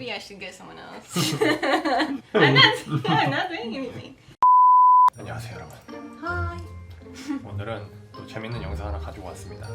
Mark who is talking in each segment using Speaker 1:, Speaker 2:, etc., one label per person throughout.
Speaker 1: Maybe I should get someone else. I'm not. I'm not saying anything.
Speaker 2: 안녕하세요 여러분
Speaker 1: Hi.
Speaker 2: 오늘은 또 재밌는 영상 하나 가지고 왔습니다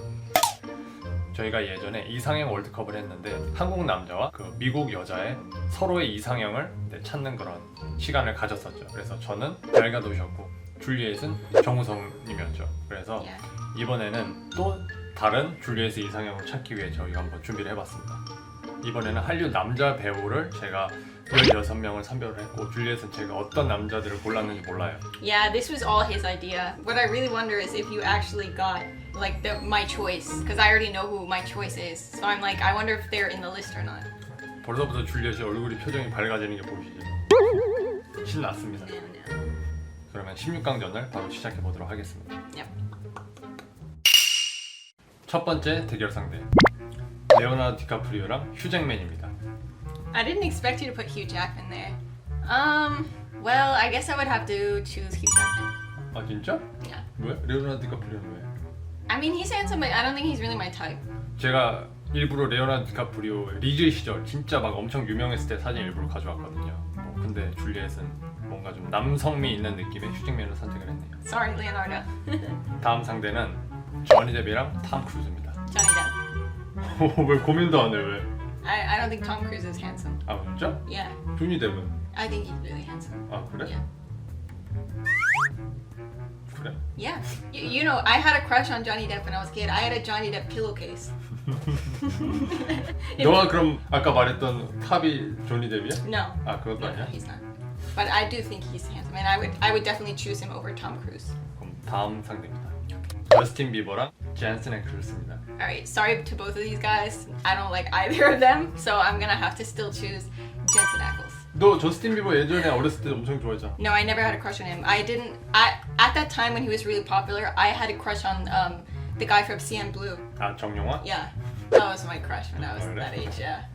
Speaker 2: 저희가 예전에 이상형 월드컵을 했는데 한국 남자와 그 미국 여자의 서로의 이상형을 네, 찾는 그런 시간을 가졌었죠 그래서 저는 달가도셨고 줄리엣은 정우성님이었죠 그래서
Speaker 1: Yeah.
Speaker 2: 이번에는 또 다른 줄리엣의 이상형을 찾기 위해 저희가 한번 준비를 해봤습니다. 이번에는 한류 남자 배우를 제가 16명을 선별을 했고 줄리엣은 제가 어떤 남자들을 골랐는지 몰라요.
Speaker 1: Yeah, this was all his idea. What I really wonder is if you actually got like the my choice, because I already know who my choice is. So I'm like, I wonder if they're in the list or not.
Speaker 2: 벌써부터 줄리엣이 얼굴이 표정이 밝아지는 게 보이시죠? 신났습니다.
Speaker 1: No, no.
Speaker 2: 그러면 16강전을 바로 시작해 보도록 하겠습니다.
Speaker 1: Yep.
Speaker 2: 첫 번째 대결 상대 레오나르도 디카프리오랑 휴 잭맨입니다.
Speaker 1: I didn't expect you to put Hugh Jackman there. Um, well, I guess I would have to choose Hugh Jackman.
Speaker 2: 아 진짜?
Speaker 1: Yeah.
Speaker 2: 왜? 레오나르도 디카프리오는 왜?
Speaker 1: I mean, he's handsome, but I don't think he's really my type.
Speaker 2: 제가 일부러 레오나르도 디카프리오 리즈 시절 진짜 막 엄청 유명했을 때 사진 일부러 가져왔거든요. 뭐 근데 줄리엣은 뭔가 좀 남성미 있는 느낌의 휴잭맨을 선택을 했네요.
Speaker 1: Sorry, Leonardo.
Speaker 2: 다음 상대는 조니 데비랑 탐 크루즈입니다. 왜 고민도 안 해? 왜?
Speaker 1: I, I don't think Tom Cruise is handsome.
Speaker 2: 아 진짜?
Speaker 1: Yeah,
Speaker 2: 조니 데브는?
Speaker 1: I think he's really handsome.
Speaker 2: 아 그래?
Speaker 1: Yeah.
Speaker 2: 그래?
Speaker 1: Yeah. You, you know, I had a crush on Johnny Depp when I was a kid. I had a Johnny Depp pillowcase.
Speaker 2: 너가 그럼 아까 말했던 탑이 조니 데비야?
Speaker 1: No.
Speaker 2: 아 그것도
Speaker 1: no,
Speaker 2: 아니야?
Speaker 1: he's not. But I do think he's handsome, and I would I would definitely choose him over Tom Cruise.
Speaker 2: 그럼 다음 상대입니다. 저스틴 비버랑 젠슨 앤크루스입니다.
Speaker 1: All right, sorry to both of these guys. I don't like either of them, so I'm gonna have to still choose Jensen Ackles.
Speaker 2: 너 저스틴 비버 예전에 어렸을 때 엄청 좋아했잖아.
Speaker 1: No, I never had a crush on him. I didn't. I at that time when he was really popular, I had a crush on um, the guy from CN Blue.
Speaker 2: 아 정용화?
Speaker 1: Yeah, that was my crush when I was
Speaker 2: Oh, really?
Speaker 1: that age. Yeah.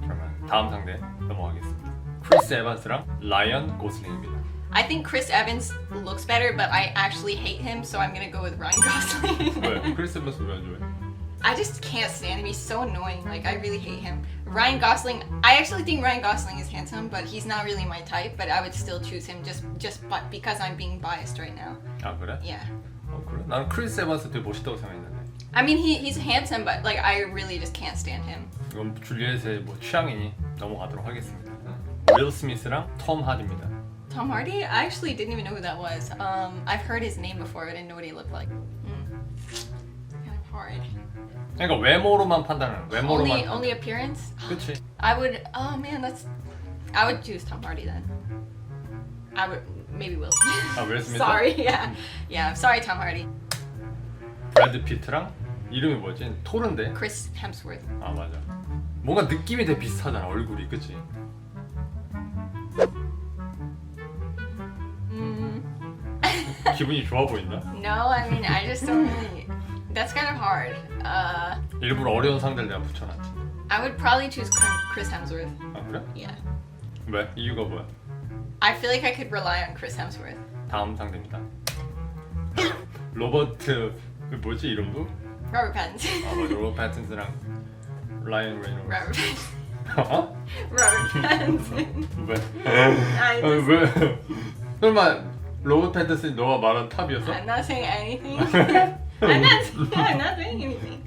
Speaker 2: 그러면 다음 상대 넘어가겠습니다. 크리스 에반스랑 라이언 고슬링입니다.
Speaker 1: I think Chris Evans looks better, but I actually hate him, so I'm gonna go with Ryan Gosling.
Speaker 2: 왜? 크리스 에반스 왜 안 좋아해?
Speaker 1: I just can't stand him. He's so annoying. Like I really hate him. Ryan Gosling. I actually think Ryan Gosling is handsome, but he's not really my type. But I would still choose him just just but because I'm being biased right now.
Speaker 2: 아 그래?
Speaker 1: Yeah.
Speaker 2: 어 그래? 나는 크리스 에반스 되게 멋있다고 생각했는데.
Speaker 1: I mean, he, he's handsome, but like I really just can't stand him.
Speaker 2: 이건 줄리엣의 뭐 취향이니 넘어가도록 하겠습니다. 윌 스미스랑 톰 하디입니다.
Speaker 1: Tom Hardy. I actually didn't even know who that was. Um, I've heard his name before. I didn't know what he looked like. Hmm. Kind of hard.
Speaker 2: 그러니까 외모로만 판단하는 거야. 외모로만.
Speaker 1: Only only appearance.
Speaker 2: 그치?
Speaker 1: I would. Oh man, that's. I would choose Tom Hardy then. I would maybe Will Smith.
Speaker 2: 아, 윌 스미스?
Speaker 1: sorry, yeah, yeah. I'm sorry, Tom Hardy.
Speaker 2: 브래드 피트랑 이름이 뭐지? 토른데?
Speaker 1: Chris Hemsworth.
Speaker 2: 아 맞아. 뭔가 느낌이 되게 비슷하잖아 얼굴이 그치? 기분이 좋아 보인다?
Speaker 1: no, I mean I just don't really. That's kind of hard. Uh,
Speaker 2: 일부러 어려운 상대를 내가 붙여놨지.
Speaker 1: I would probably choose Chris- Chris Hemsworth.
Speaker 2: 아 그래?
Speaker 1: Yeah,
Speaker 2: 왜? 이유가 뭐야?
Speaker 1: I feel like I could rely on Chris Hemsworth.
Speaker 2: 다음 상대입니다. 로버트 그 뭐지 이름도?
Speaker 1: Robert Pattinson.
Speaker 2: 아 맞아 로버트 패틴스랑 라이언 레이놀드.
Speaker 1: Robert Pattinson.
Speaker 2: 어?
Speaker 1: Robert Pattinson.
Speaker 2: 왜?
Speaker 1: I
Speaker 2: 아, 왜? 설마 로버트 패틴슨이 너가 말한 탑이었어?
Speaker 1: I'm not saying anything. I'm not. I'm not saying anything.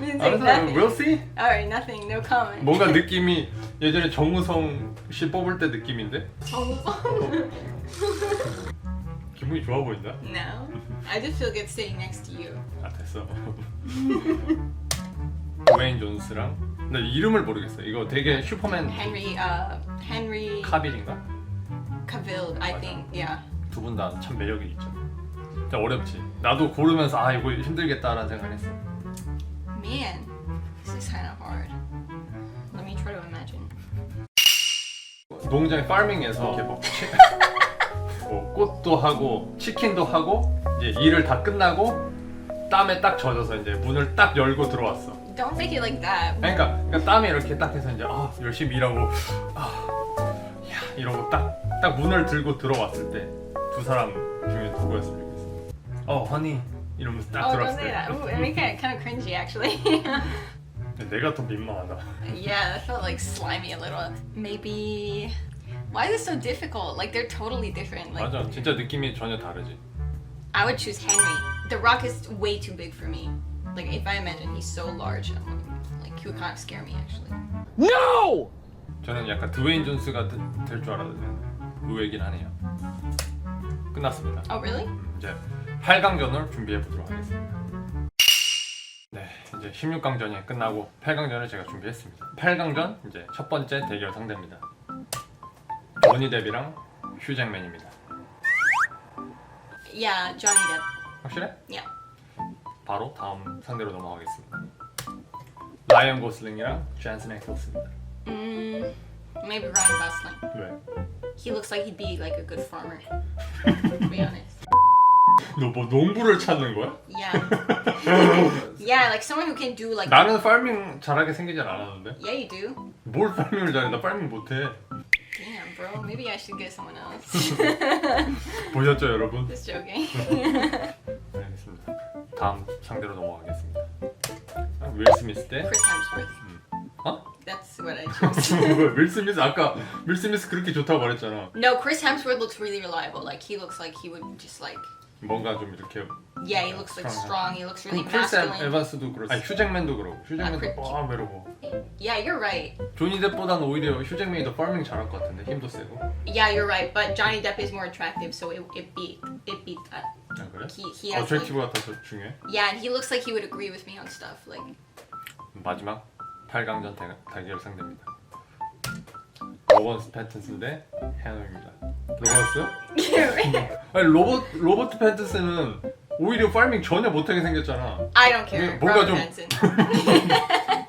Speaker 1: Didn't say
Speaker 2: 알았어,
Speaker 1: nothing.
Speaker 2: we'll see.
Speaker 1: All right, nothing. No comment.
Speaker 2: 뭔가 느낌이 예전에 정우성 씨 뽑을 때 느낌인데
Speaker 1: 정우성?
Speaker 2: 기분이 좋아 보인다.
Speaker 1: no. I just feel good sitting next to you.
Speaker 2: 아 됐어. 드웨인 존스랑 나 이름을 모르겠어. 이거 되게 슈퍼맨
Speaker 1: Henry. Uh, Henry
Speaker 2: 카빌인가?
Speaker 1: Cavill. I
Speaker 2: 맞아.
Speaker 1: think. Yeah.
Speaker 2: 두 분 다 참 매력이 있죠. 진짜 어렵지. 나도 고르면서 아 이거 힘들겠다라는 생각을 했어.
Speaker 1: Man, this is kind of hard. Let me try to imagine.
Speaker 2: 농장 파밍에서 이렇게 뭐, 치- 뭐 꽃도 하고 치킨도 하고 이제 일을 다 끝나고 땀에 딱 젖어서 이제 문을 딱 열고 들어왔어.
Speaker 1: Don't make it like that.
Speaker 2: 그러니까, 그러니까 땀이 이렇게 딱 해서 이제 아 열심히 일하고 아야 이러고 딱 딱 문을 들고 들어왔을 때 두 사람 중에 누구였으면 좋겠어. 어 허니 이러면서 딱
Speaker 1: Oh, don't
Speaker 2: 들어왔을
Speaker 1: say
Speaker 2: 때.
Speaker 1: that. Ooh, it make it kind of cringy, actually.
Speaker 2: 내가 더 민망하다.
Speaker 1: Yeah, that felt like slimy a little. Maybe. Why is it so difficult? Like they're totally different. Like
Speaker 2: 맞아, 진짜 느낌이 전혀 다르지.
Speaker 1: I would choose Henry. The Rock is way too big for me. Like if I imagine he's so large, I'm like he would kind of scare me actually.
Speaker 3: No!
Speaker 2: 저는 약간 드웨인 존스가 될 줄 알았는데 의외긴 하네요. 끝났습니다.
Speaker 1: Oh really?
Speaker 2: 음, 이제 8강전을 준비해 보도록 하겠습니다. 네, 이제 16강전이 끝나고 8강전을 제가 준비했습니다. 8강전 이제 첫 번째 대결 상대입니다. 조니 뎁이랑 휴잭맨입니다.
Speaker 1: Yeah, Johnny Depp.
Speaker 2: 확실해?
Speaker 1: Yeah.
Speaker 2: 바로 다음 상대로 넘어가겠습니다. 라이언 고슬링이랑 쟈슨 애클스입니다.
Speaker 1: Mm, maybe Ryan Gosling.
Speaker 2: 왜?
Speaker 1: He looks like he'd be like a good farmer. to be honest.
Speaker 2: 너 뭐 농부를 찾는 거야?
Speaker 1: Yeah. yeah, like someone who can do like.
Speaker 2: 나는 파밍 잘하게 생기진 않았는데
Speaker 1: Yeah, you do.
Speaker 2: 뭘 파밍을 잘해? 나 파밍 못해.
Speaker 1: Damn, bro. Maybe I should get someone else.
Speaker 2: 보셨죠 여러분?
Speaker 1: Just joking.
Speaker 2: 알겠습니다. 다음 상대로 넘어가겠습니다. 윌 스미스 대
Speaker 1: Chris Hemsworth.
Speaker 2: 어?
Speaker 1: That's what I choose.
Speaker 2: 뭐야, 윌 스미스 아까 윌 스미스 그렇게 좋다고 말했잖아.
Speaker 1: no, Chris Hemsworth looks really reliable. Like he looks like he would just like.
Speaker 2: 뭔가 좀 이렇게
Speaker 1: Yeah, he looks like strong. He looks really
Speaker 2: 그럼 크리스 에-
Speaker 1: masculine.
Speaker 2: 에반스도 그렇고 아니 휴잭맨도 그렇고
Speaker 1: 아,
Speaker 2: 휴잭맨도
Speaker 1: 그래.
Speaker 2: 뻥 이러고
Speaker 1: Yeah, you're right.
Speaker 2: 조니 뎁보다는 오히려 휴잭맨이 더 파밍 잘할 것 같은데 힘도 세고
Speaker 1: Yeah, you're right. But Johnny Depp is more attractive, so it, it beat it beat that.
Speaker 2: 아 그래?
Speaker 1: He he has. Like,
Speaker 2: 어트랙티브가 더 중요해?
Speaker 1: yeah, and he looks like he would agree with me on stuff. Like
Speaker 2: 마지막 8강전 대, 대결 상대입니다. 로버트 패틴슨 대 해너입니다. 로버트? 아니 로버 로버트 패틴슨은 오히려 파밍 전혀 못하게 생겼잖아.
Speaker 1: I don't care.
Speaker 2: 네, 뭔가
Speaker 1: Robert
Speaker 2: 좀-
Speaker 1: Pattinson.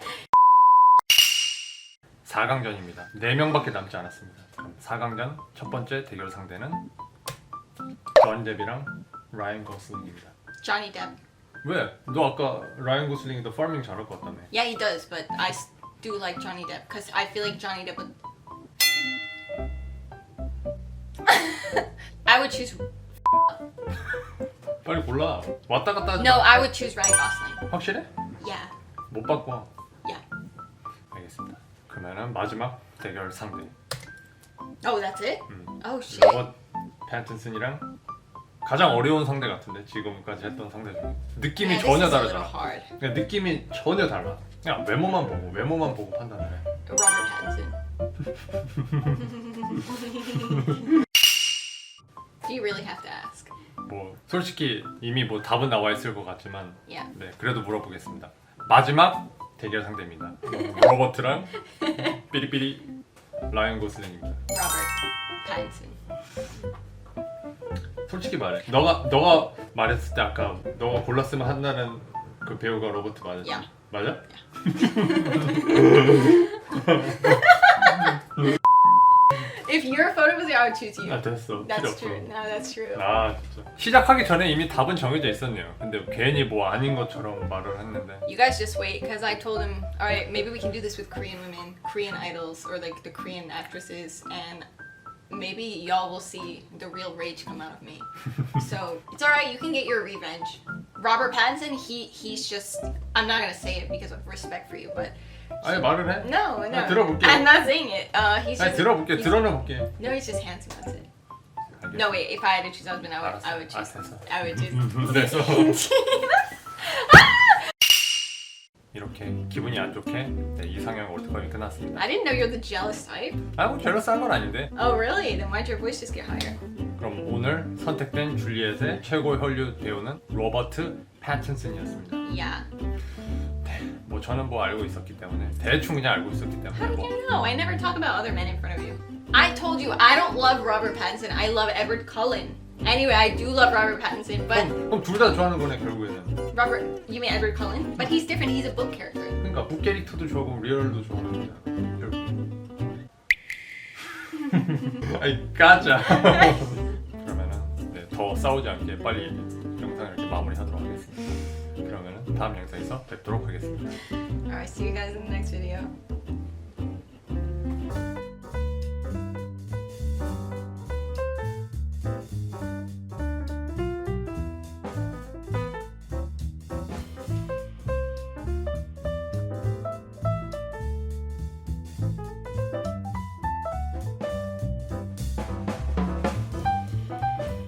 Speaker 2: 4강전입니다. 4명밖에 남지 않았습니다. 그럼 4강전 첫 번째 대결 상대는 전 뎁이랑 라이언 고슬링입니다.
Speaker 1: Johnny Depp.
Speaker 2: 왜? 너 아까 라이언 고슬링이 더 파밍 잘할 것 같다며.
Speaker 1: Yeah, he does, but I s- do like Johnny Depp because I feel like Johnny Depp would. I would choose.
Speaker 2: 빨리 골라. 왔다 갔다 하지
Speaker 1: No,
Speaker 2: 마.
Speaker 1: I would choose Ryan Gosling.
Speaker 2: 확실해?
Speaker 1: Yeah,
Speaker 2: 못 바꿔.
Speaker 1: yeah.
Speaker 2: 알겠습니다. 그러면은 마지막 대결 상대.
Speaker 1: Oh, that's it.
Speaker 2: 음.
Speaker 1: Oh shit.
Speaker 2: 로버트 패틴슨이랑 가장 어려운 상대 같은데 지금까지 했던 상대 중에 느낌이
Speaker 1: this
Speaker 2: 전혀 다르잖아.
Speaker 1: hard.
Speaker 2: 그냥 느낌이 전혀 달라. 그냥 외모만 보고 외모만 보고 판단을 해.
Speaker 1: Robert Pattinson. Do you really have to ask?
Speaker 2: 뭐 솔직히 이미 뭐 답은 나와 있을 것 같지만
Speaker 1: Yeah.
Speaker 2: 네 그래도 물어보겠습니다. 마지막 대결 상대입니다. 로버트랑 삐리삐리 라이언 고슬링입니다.
Speaker 1: Robert Pattinson.
Speaker 2: 솔직히 말해. 너가 너가 말했을 때 아까 너가 골랐으면 한다는 그 배우가 로버트 맞았지?
Speaker 1: 야.
Speaker 2: 맞아?
Speaker 1: If your photo was there, I would choose you.
Speaker 2: 아 됐어. 필요
Speaker 1: That's
Speaker 2: 없어.
Speaker 1: true. No, that's true.
Speaker 2: 아 진짜. 시작하기 전에 이미 답은 정해져 있었네요. 근데 괜히 뭐 아닌 것처럼 말을 했는데.
Speaker 1: You guys just wait, because I told him, all right, maybe we can do this with Korean women, Korean idols, or like the Korean actresses, and maybe y'all will see the real rage come out of me. so it's all right, you can get your revenge. Robert Pattinson, he he's just, I'm not gonna say it because of respect for you, but
Speaker 2: 아니 말을 해.
Speaker 1: no, no,
Speaker 2: 아, 들어볼게요.
Speaker 1: I'm not saying it. Uh, he's
Speaker 2: 아니
Speaker 1: just,
Speaker 2: 들어볼게.
Speaker 1: he's-
Speaker 2: 드러내 볼게.
Speaker 1: No, he's just handsome. That's it. No, wait. If I had to choose husband, I would, I would
Speaker 2: 알았어. 아
Speaker 1: choose.
Speaker 2: 됐어.
Speaker 1: I would choose.
Speaker 2: 됐어. 이 렇게 기분이 안 좋게 네, 이상형 월드컵이 끝났습니다.
Speaker 1: I didn't know you're the jealous type.
Speaker 2: 아뭐 제러스한 건 아닌데.
Speaker 1: Oh, really? Then why'd your voice just get higher?
Speaker 2: 그럼 오늘 선택된 줄리엣의 최고 헐리우드 배우는 로버트 패틴슨이었습니다.
Speaker 1: Yeah.
Speaker 2: 뭐 저는 뭐 알고 있었기 때문에 대충 그냥 알고 있었기
Speaker 1: How
Speaker 2: 때문에
Speaker 1: did
Speaker 2: 뭐
Speaker 1: you know? I never talk about other men in front of you. I told you I don't love Robert Pattinson. I love Edward Cullen. Anyway, I do love Robert Pattinson, but
Speaker 2: 그럼, 그럼 둘 다 좋아하는 거네 결국에는.
Speaker 1: Robert, you mean Edward Cullen? But he's different. He's a book character.
Speaker 2: 그러니까 북 캐릭터도 좋아하고 리얼도 좋아하는 거잖아. 결국. 아이 까자. 그러면은 네, 더 싸우지 않게 빨리 영상을 이렇게 마무리하도록 하겠습니다. 그러면은 다음 영상에서 뵙도록 하겠습니다.
Speaker 1: Alright, see you guys in the next video.